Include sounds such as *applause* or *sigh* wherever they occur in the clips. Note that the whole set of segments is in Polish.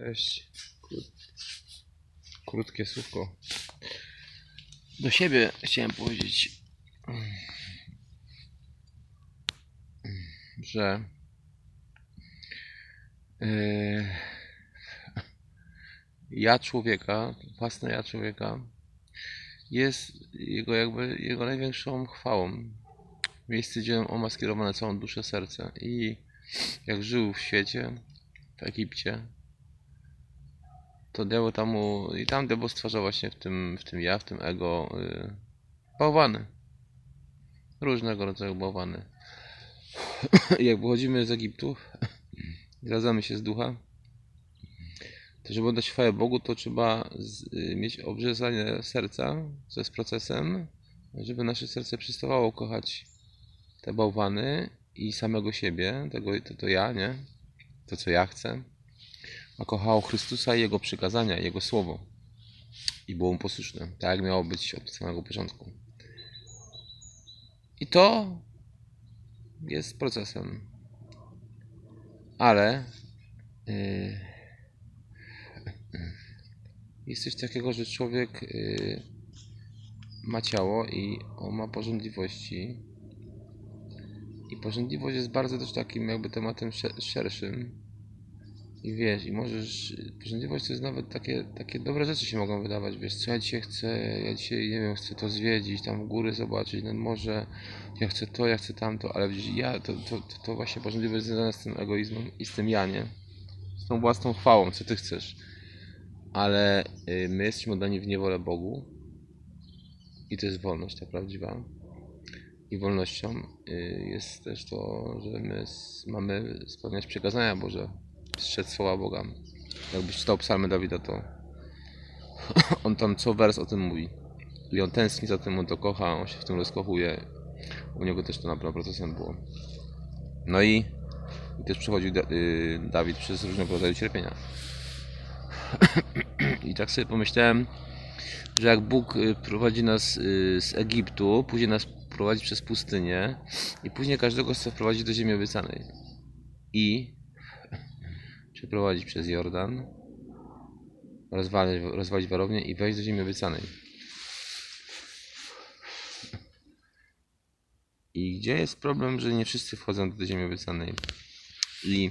Cześć. Krót- Krótkie słówko. Do siebie chciałem powiedzieć, że yy, ja człowieka, własne ja człowieka jest jego jakby jego największą chwałą. Miejsce, gdzie on ma skierowane całą duszę, serce i jak żył w świecie, w Egipcie, to diabeł tam mu, i tam diabeł stwarza właśnie w tym, w tym ja, w tym ego y, bałwany. Różnego rodzaju bałwany. *clears throat* Jak wychodzimy z Egiptu, *clears throat* zgadzamy się z ducha, to żeby oddać chwałę Bogu, to trzeba z, y, mieć obrzezanie serca, co jest procesem, żeby nasze serce przestawało kochać te bałwany i samego siebie, tego, to, to ja, nie? To, co ja chcę a kochało Chrystusa i Jego przykazania, Jego słowo. I było mu posłuszne, tak jak miało być od samego początku. I to jest procesem. Ale yy, *laughs* jest coś takiego, że człowiek yy, ma ciało i on ma porządliwości. I porządliwość jest bardzo też takim jakby tematem sze- szerszym. I wiesz, i możesz. Porządliwość to jest nawet takie, takie dobre rzeczy się mogą wydawać. Wiesz, co ja dzisiaj chcę, ja dzisiaj nie wiem, chcę to zwiedzić, tam góry zobaczyć, nad morze, ja chcę to, ja chcę tamto, ale widzisz, ja, to, to, to, to właśnie porządliwość jest związana z tym egoizmem i z tym ja, nie? Z tą własną chwałą, co ty chcesz. Ale y, my jesteśmy oddani w niewolę Bogu i to jest wolność, ta prawdziwa. I wolnością y, jest też to, że my mamy spełniać przykazania Boże strzec słowa Boga. Jakbyś czytał psalmy Dawida, to *laughs* on tam co wers o tym mówi. I on tęskni za tym, on to kocha, on się w tym rozkochuje. U niego też to na pewno procesem było. No i, i też przechodził Da- y, Dawid przez różnego rodzaju cierpienia. *clears throat* I tak sobie pomyślałem, że jak Bóg y, prowadzi nas y, z Egiptu, później nas prowadzi przez pustynię i później każdego chce wprowadzić do ziemi obiecanej. I przeprowadzić przez Jordan, rozwalić, rozwalić warownię i wejść do ziemi obiecanej. I gdzie jest problem, że nie wszyscy wchodzą do ziemi obiecanej? I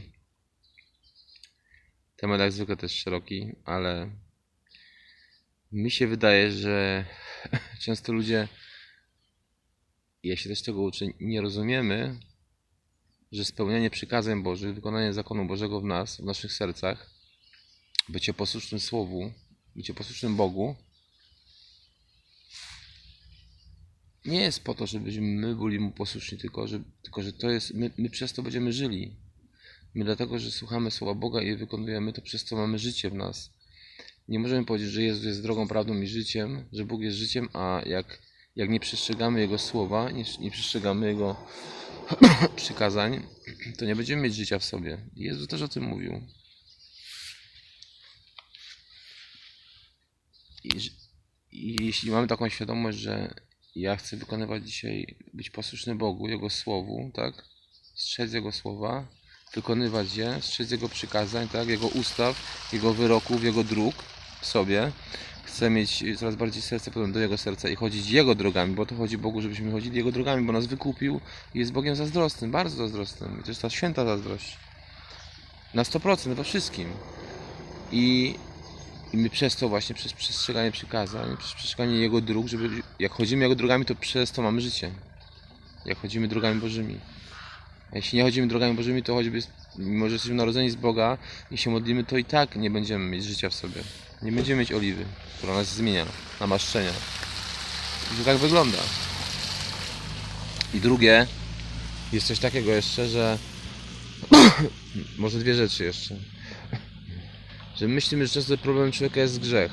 temat jak zwykle też szeroki, ale mi się wydaje, że *laughs* często ludzie, ja się też tego uczę, nie rozumiemy, że spełnianie przykazań Bożych, wykonanie zakonu Bożego w nas, w naszych sercach, bycie posłusznym Słowu, bycie posłusznym Bogu, nie jest po to, żebyśmy my byli Mu posłuszni, tylko że, tylko, że to jest, my, my przez to będziemy żyli. My dlatego, że słuchamy Słowa Boga i je wykonujemy, to przez to mamy życie w nas. Nie możemy powiedzieć, że Jezus jest drogą, prawdą i życiem, że Bóg jest życiem, a jak, jak nie przestrzegamy Jego Słowa, nie, nie przestrzegamy Jego *coughs* przykazań, to nie będziemy mieć życia w sobie. Jezus też o tym mówił. I, I jeśli mamy taką świadomość, że ja chcę wykonywać dzisiaj, być posłuszny Bogu, Jego Słowu, tak? Strzec Jego Słowa, wykonywać je, strzec Jego przykazań, tak? Jego ustaw, Jego wyroków, Jego dróg sobie. Chcę mieć coraz bardziej serce podobne do Jego serca i chodzić Jego drogami, bo to chodzi Bogu, żebyśmy chodzili Jego drogami, bo nas wykupił i jest Bogiem zazdrosnym, bardzo zazdrosnym. I to jest ta święta zazdrość. Na 100% we wszystkim. I, I my przez to właśnie, przez przestrzeganie przykazań, przez przestrzeganie Jego dróg, żeby jak chodzimy Jego drogami, to przez to mamy życie. Jak chodzimy drogami Bożymi. A jeśli nie chodzimy drogami Bożymi, to choćby, mimo że jesteśmy narodzeni z Boga i się modlimy, to i tak nie będziemy mieć życia w sobie. Nie będziemy mieć oliwy, która nas zmienia, namaszczenia. I to tak wygląda. I drugie, jest coś takiego jeszcze, że *coughs* może dwie rzeczy jeszcze. *coughs* Że myślimy, że często problemem człowieka jest grzech.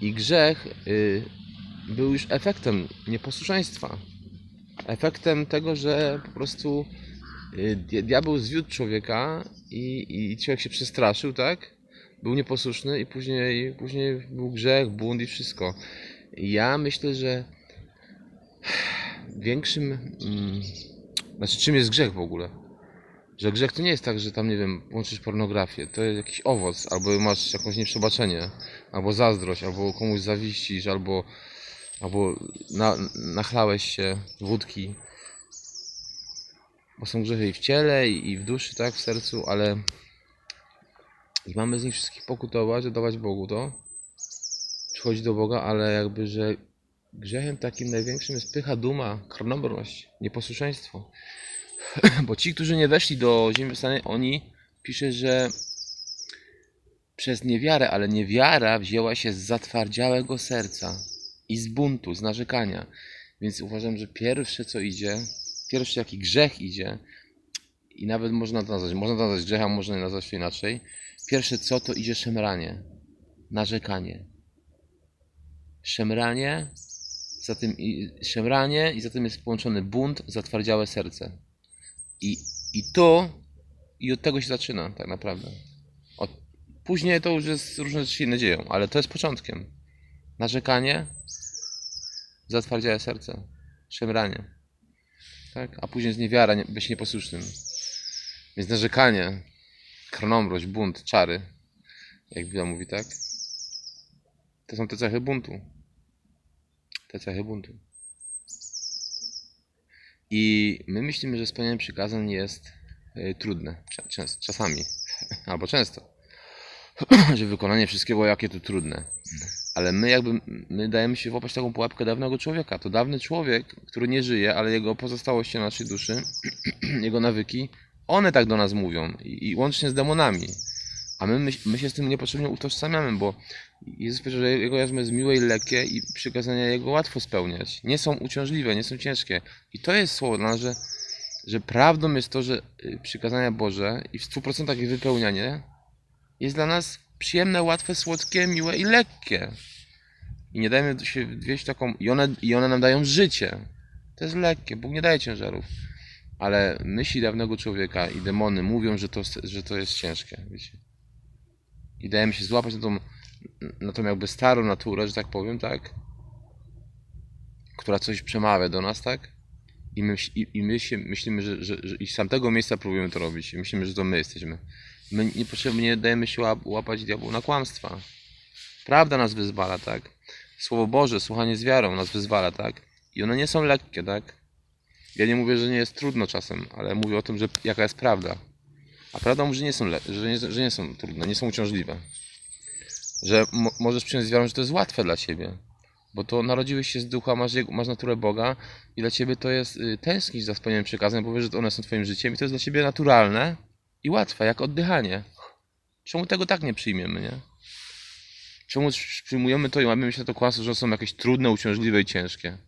I grzech y, był już efektem nieposłuszeństwa. Efektem tego, że po prostu diabeł zwiódł człowieka i, i człowiek się przestraszył, tak? Był nieposłuszny i później, później był grzech, bunt i wszystko. Ja myślę, że *sighs* większym. Mm, znaczy, czym jest grzech w ogóle? Że grzech to nie jest tak, że tam, nie wiem, łączysz pornografię. To jest jakiś owoc, albo masz jakąś nieprzebaczenie, albo zazdrość, albo komuś zawiścisz, albo, albo na, nachlałeś się wódki. Bo są grzechy i w ciele, i w duszy, tak, w sercu, ale i mamy z nich wszystkich pokutować, oddawać Bogu to, przychodzić do Boga, ale jakby, że grzechem takim największym jest pycha, duma, krnobność, nieposłuszeństwo. *clears throat* Bo ci, którzy nie weszli do ziemi obiecanej, oni pisze, że przez niewiarę, ale niewiara wzięła się z zatwardziałego serca i z buntu, z narzekania. Więc uważam, że pierwsze co idzie, pierwszy jaki grzech idzie, i nawet można to nazwać, można to nazwać grzechem, można nazwać to inaczej. Pierwsze co to idzie szemranie, narzekanie. Szemranie, za tym i szemranie i za tym jest połączony bunt, zatwardziałe serce. I, i to, i od tego się zaczyna tak naprawdę. Od, później to już jest różne rzeczy inne dzieją, ale to jest początkiem. Narzekanie, zatwardziałe serce, szemranie. Tak? A później jest niewiara, nie, być nieposłusznym. Więc narzekanie, krnąbrość, bunt, czary, jak Biblia mówi, tak? To są te cechy buntu. Te cechy buntu. I my myślimy, że spełnianie przykazań jest y, trudne. Czas, czasami. *laughs* Albo często. *clears throat* że wykonanie wszystkiego, jakie to trudne. Ale my jakby, my dajemy się włapać taką pułapkę dawnego człowieka. To dawny człowiek, który nie żyje, ale jego pozostałości naszej duszy, *clears throat* jego nawyki, one tak do nas mówią. I, i łącznie z demonami. A my, my, my się z tym niepotrzebnie utożsamiamy, bo Jezus powiedział, że Jego jarzmo jest miłe i lekkie i przykazania Jego łatwo spełniać. Nie są uciążliwe, nie są ciężkie. I to jest słowo dla nas, że, że prawdą jest to, że y, przykazania Boże i w 100% ich wypełnianie jest dla nas przyjemne, łatwe, słodkie, miłe i lekkie. I nie dajmy się wieść taką... I one, I one nam dają życie. To jest lekkie. Bóg nie daje ciężarów. Ale myśli dawnego człowieka i demony mówią, że to, że to jest ciężkie. Wiecie? I dajemy się złapać na tą, na tą jakby starą naturę, że tak powiem, tak? Która coś przemawia do nas, tak? I my, i, i my się myślimy, że, że, że i z tamtego miejsca próbujemy to robić. I myślimy, że to my jesteśmy. My niepotrzebnie dajemy się łap, łapać diabłu na kłamstwa. Prawda nas wyzwala, tak? Słowo Boże, słuchanie z wiarą nas wyzwala, tak? I one nie są lekkie, tak? Ja nie mówię, że nie jest trudno czasem, ale mówię o tym, że jaka jest prawda. A prawda mówi, że nie są, że nie, że nie są trudne, nie są uciążliwe. Że mo- możesz przyjąć z wiarą, że to jest łatwe dla ciebie. Bo to narodziłeś się z ducha, masz, masz naturę Boga i dla ciebie to jest y, tęsknić za spełnieniem przykazem, bo wiesz, że one są twoim życiem i to jest dla ciebie naturalne i łatwe, jak oddychanie. Czemu tego tak nie przyjmiemy, nie? Czemu przyjmujemy to i łamiemy się na to kłamstwo, że są jakieś trudne, uciążliwe i ciężkie?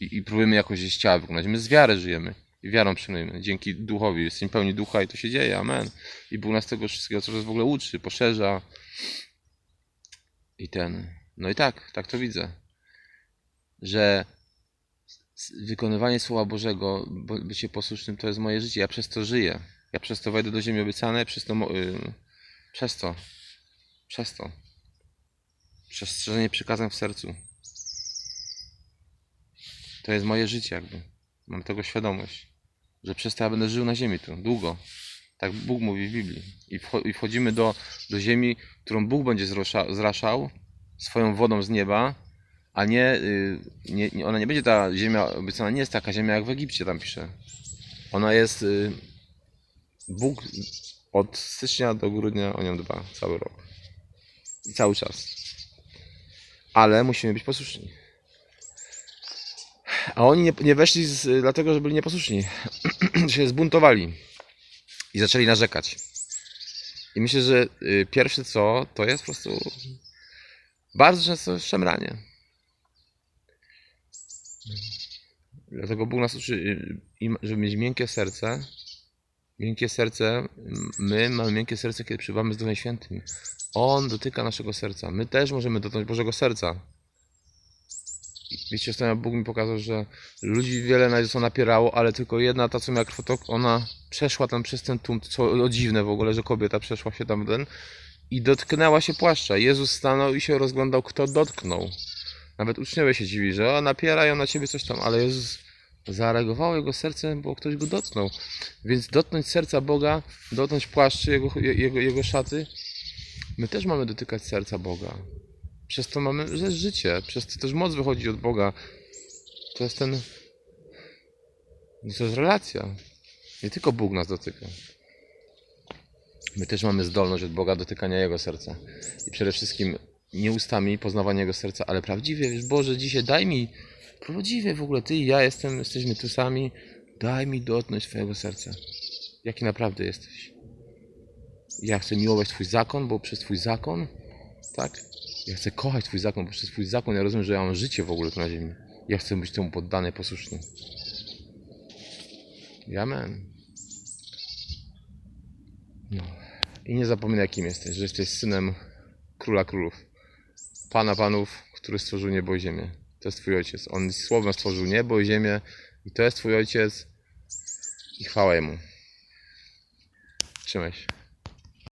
I, i próbujemy jakoś ze ciała wykonać. My z wiary żyjemy i wiarą przyjmujemy. Dzięki duchowi. Jesteśmy pełni ducha i to się dzieje. Amen. I Bóg nas tego wszystkiego coraz w ogóle uczy, poszerza. I ten. No i tak, tak to widzę. Że wykonywanie Słowa Bożego, bo- bycie posłusznym, to jest moje życie. Ja przez to żyję. Ja przez to wejdę do ziemi obiecanej, przez to, mo- y, przez to, przez to. Przestrzeżenie przykazań w sercu. To jest moje życie jakby. Mam tego świadomość. Że przez to ja będę żył na ziemi tu, długo. Tak Bóg mówi w Biblii. I, wcho- i wchodzimy do, do ziemi, którą Bóg będzie zraszał swoją wodą z nieba, a nie, y, nie, nie, ona nie będzie ta ziemia obiecana, nie jest taka ziemia jak w Egipcie tam pisze. Ona jest, y, Bóg od stycznia do grudnia o nią dba cały rok. I cały czas. Ale musimy być posłuszni. A oni nie, nie weszli z, dlatego, że byli nieposłuszni. *clears throat* się zbuntowali i zaczęli narzekać. I myślę, że y, pierwsze co, to jest po prostu bardzo często szemranie. Dlatego Bóg nas uczy, y, żeby mieć miękkie serce. Miękkie serce, my mamy miękkie serce, kiedy przybywamy z Duchem Świętym. On dotyka naszego serca. My też możemy dotknąć Bożego serca. Wiecie, ostatnio Bóg mi pokazał, że ludzi wiele na Jezusa napierało, ale tylko jedna, ta co miała krwotok, ona przeszła tam przez ten tłum, co o dziwne w ogóle, że kobieta przeszła się tam ten i dotknęła się płaszcza. Jezus stanął i się rozglądał, kto dotknął. Nawet uczniowie się dziwili, że o, napierają na ciebie coś tam, ale Jezus Zareagowało jego serce, bo ktoś go dotknął. Więc dotknąć serca Boga, dotknąć płaszczy jego, jego, jego szaty, my też mamy dotykać serca Boga. Przez to mamy życie, przez to też moc wychodzi od Boga. To jest ten. To jest relacja. Nie tylko Bóg nas dotyka. My też mamy zdolność od Boga dotykania Jego serca. I przede wszystkim nie ustami poznawania Jego serca, ale prawdziwie, wiesz, Boże, dzisiaj daj mi, prawdziwie w ogóle Ty i ja jestem, jesteśmy tu sami, daj mi dotknąć Twojego serca. Jaki naprawdę jesteś. Ja chcę miłować Twój zakon, bo przez Twój zakon, tak? Ja chcę kochać Twój zakon, bo przez Twój zakon ja rozumiem, że ja mam życie w ogóle tu na ziemi. Ja chcę być temu poddany, posłuszny. Amen. No. I nie zapominaj, kim jesteś, że jesteś synem króla królów, pana panów, który stworzył niebo i ziemię. To jest Twój ojciec. On słowem stworzył niebo i ziemię, i to jest Twój ojciec. I chwała jemu. Trzymaj się.